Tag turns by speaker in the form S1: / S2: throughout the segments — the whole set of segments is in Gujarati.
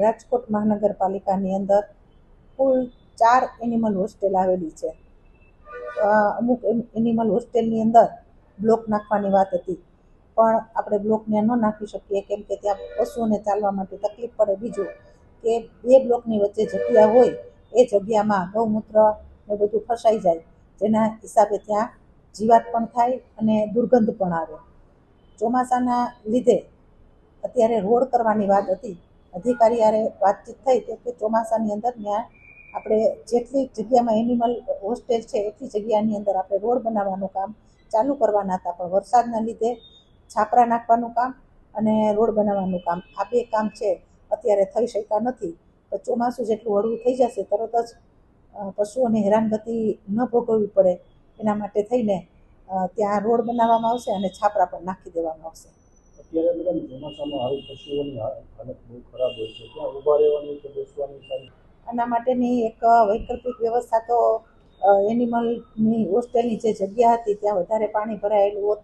S1: રાજકોટ મહાનગરપાલિકાની અંદર કુલ ચાર એનિમલ હોસ્ટેલ આવેલી છે. અમુક એનિમલ હોસ્ટેલની અંદર બ્લોક નાખવાની વાત હતી. પણ આપણે બ્લોક ત્યાં ન નાખી શકીએ કેમ કે ત્યાં પશુઓને ચાલવા માટે તકલીફ પડે. બીજું કે બે બ્લોકની વચ્ચે જગ્યા હોય, એ જગ્યામાં ગૌમૂત્ર ને બધું ફસાઈ જાય. જેના હિસાબે ત્યાં જીવાત પણ થાય અને દુર્ગંધ પણ આવે. ચોમાસાના લીધે અત્યારે રોડ કરવાની વાત હતી અધિકારી યારે વાતચીત થઈ કે ચોમાસાની અંદર ત્યાં આપણે જેટલી જગ્યામાં એનિમલ હોસ્ટેલ છે, એટલી જગ્યાની અંદર આપણે રોડ બનાવવાનું કામ ચાલુ કરવાના હતા. પણ વરસાદના લીધે છાપરા નાખવાનું કામ અને રોડ બનાવવાનું કામ આ બે કામ છે, અત્યારે થઈ શકતા નથી. તો ચોમાસું જેટલું હળવું થઈ જશે, તરત જ પશુઓને હેરાનગતિ ન ભોગવવી પડે. એના માટે થઈને ત્યાં રોડ બનાવવામાં આવશે અને છાપરા પણ નાખી દેવામાં આવશે.
S2: મેડમ ચોમાસામાં આવી, પશુઓની હાલત બહુ ખરાબ હોય છે. ત્યાં ઊભા રહેવાની કે બેસવાની સારી?
S1: આના માટેની એક વૈકલ્પિક વ્યવસ્થા તો એનિમલની હોસ્ટેલની જે જગ્યા હતી, ત્યાં વધારે પાણી ભરાયેલું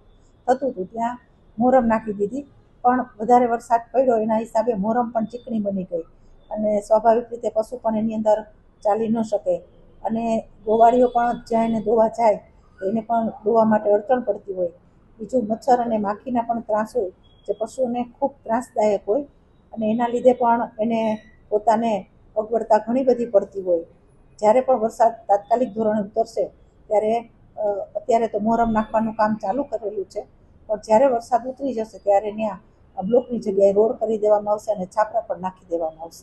S1: થતું હતું. ત્યાં મોરમ નાખી દીધી, પણ વધારે વરસાદ પડ્યો, એના હિસાબે મોરમ પણ ચીકણી બની ગઈ. અને સ્વાભાવિક રીતે પશુ પણ એની અંદર ચાલી ન શકે. અને ગોવાળીઓ પણ જ્યાં એને દોવા જાય એને પણ દોવા માટે અડચણ પડતી હોય. બીજું મચ્છર અને માખીના પણ ત્રાસ હોય જે પશુઓને ખૂબ ત્રાસદાયક હોય અને એના લીધે પણ એને પોતાને અગવડતા ઘણી બધી પડતી હોય. જ્યારે પણ વરસાદ તાત્કાલિક ધોરણે ઉતરશે, ત્યારે અત્યારે તો મોરમ નાખવાનું કામ ચાલુ કરેલું છે, પણ જ્યારે વરસાદ ઉતરી જશે ત્યારે ત્યાં બ્લોકની જગ્યાએ રોડ કરી દેવામાં આવશે અને છાપરા પણ નાખી દેવામાં આવશે.